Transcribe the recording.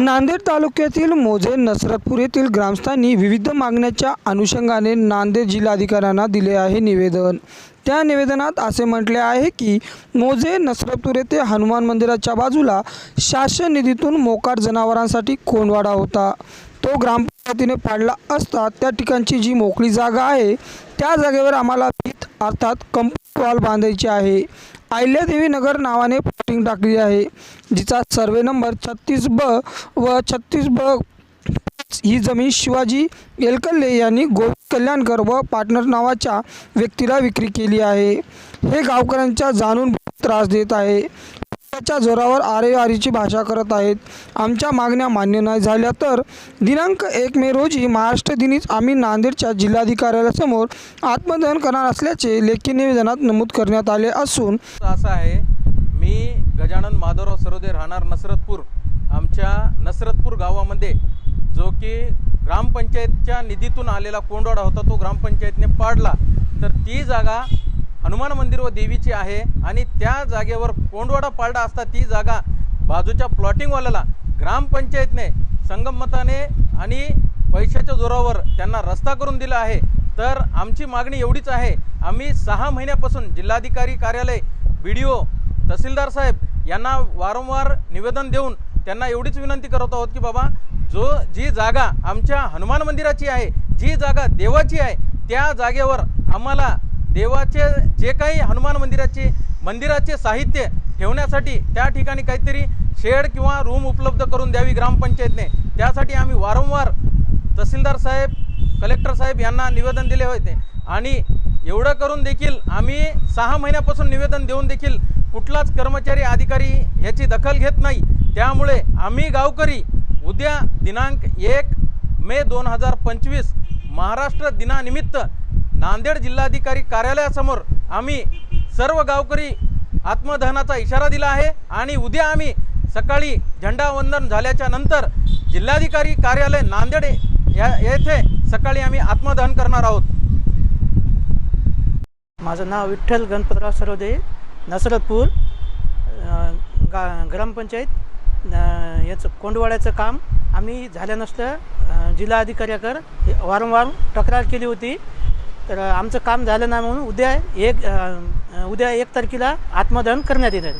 नांदेड तालुक्यातील मोझे नसरतपूर येथील ग्रामस्थांनी विविध मागण्याच्या अनुषंगाने नांदेड जिल्हाधिकाऱ्यांना दिले आहे निवेदन. त्या निवेदनात असे म्हटले आहे की मोझे नसरतपूर येथे हनुमान मंदिराच्या बाजूला शासन निधीतून मोकार जनावरांसाठी कोंडवाडा होता. तो ग्रामपंचायतीने पाडला असता त्या ठिकाणची जी मोकळी जागा आहे त्या जागेवर आम्हाला भीत अर्थात कंपाऊंड वॉल बांधायची आहे. अहिल्यादेवी नगर नावाने पोस्टिंग टाकली आहे जिचा सर्वे नंबर छत्तीस ब व छत्तीस ब ही जमीन शिवाजी एलकल्ले यांनी गोविंद कल्याणकर व पार्टनर नावाच्या व्यक्तीला विक्री केली आहे. हे गावकऱ्यांच्या जाणून त्रास देत आहे. त्याच्या जोरावर आरेवारीची भाषा करत आहेत. आमच्या मागण्या मान्य नाही झाल्या तर दिनांक एक मे रोजी महाराष्ट्र दिनीच आम्ही नांदेडच्या जिल्हाधिकाऱ्यासमोर आत्मदहन करणार असल्याचे लेखी निवेदनात नमूद करण्यात आले असून असं आहे मी गजानन माधवराव सरोदे राहणार नसरतपूर आमच्या नसरतपूर गावामध्ये जो की ग्रामपंचायतच्या निधीतून आलेला कोंडवाडा होता तो ग्रामपंचायतने पाडला. तर ती जागा हनुमान मंदिर व देवीची आहे आणि त्या जागेवर कोंडवाडा पालडा असता ती जागा बाजूच्या प्लॉटिंगवाल्याला ग्रामपंचायतने संगमताने आणि पैशाच्या जोरावर त्यांना रस्ता करून दिला आहे. तर आमची मागणी एवढीच आहे. आम्ही सहा महिन्यापासून जिल्हाधिकारी कार्यालय बी डी ओ तहसीलदार साहेब यांना वारंवार निवेदन देऊन त्यांना एवढीच विनंती करत आहोत की बाबा जो जी जागा आमच्या हनुमान मंदिराची आहे जी जागा देवाची आहे त्या जागेवर आम्हाला देवाचे जे काही हनुमान मंदिराचे मंदिराचे साहित्य ठेवण्यासाठी त्या ठिकाणी काहीतरी शेड किंवा रूम उपलब्ध करून द्यावी ग्रामपंचायतने. त्यासाठी आम्ही वारंवार तहसीलदार साहेब कलेक्टर साहेब यांना निवेदन दिले होते. आणि एवढं करून देखील आम्ही सहा महिन्यापासून निवेदन देऊन देखील कुठलाच कर्मचारी अधिकारी याची दखल घेत नाही. त्यामुळे आम्ही गावकरी उद्या दिनांक एक मे दोन हजार पंचवीस महाराष्ट्र दिनानिमित्त नांदेड जिल्हाधिकारी कार्यालयासमोर आम्ही सर्व गावकरी आत्मदहनाचा इशारा दिला आहे आणि उद्या आम्ही सकाळी झेंडावंदन झाल्याच्यानंतर जिल्हाधिकारी कार्यालय नांदेड या येथे सकाळी आम्ही आत्मदहन करणार आहोत. माझं नाव विठ्ठल गणपतराव सरोदे नसरतपूर गा ग्रामपंचायत याचं कोंडवाड्याचं काम आम्ही झालं नसतं अ, वारंवार तक्रार केली होती. तर आमचं काम झालं नाही म्हणून उद्या एक उद्या एक तारखेला आत्मदहन करण्यात येणार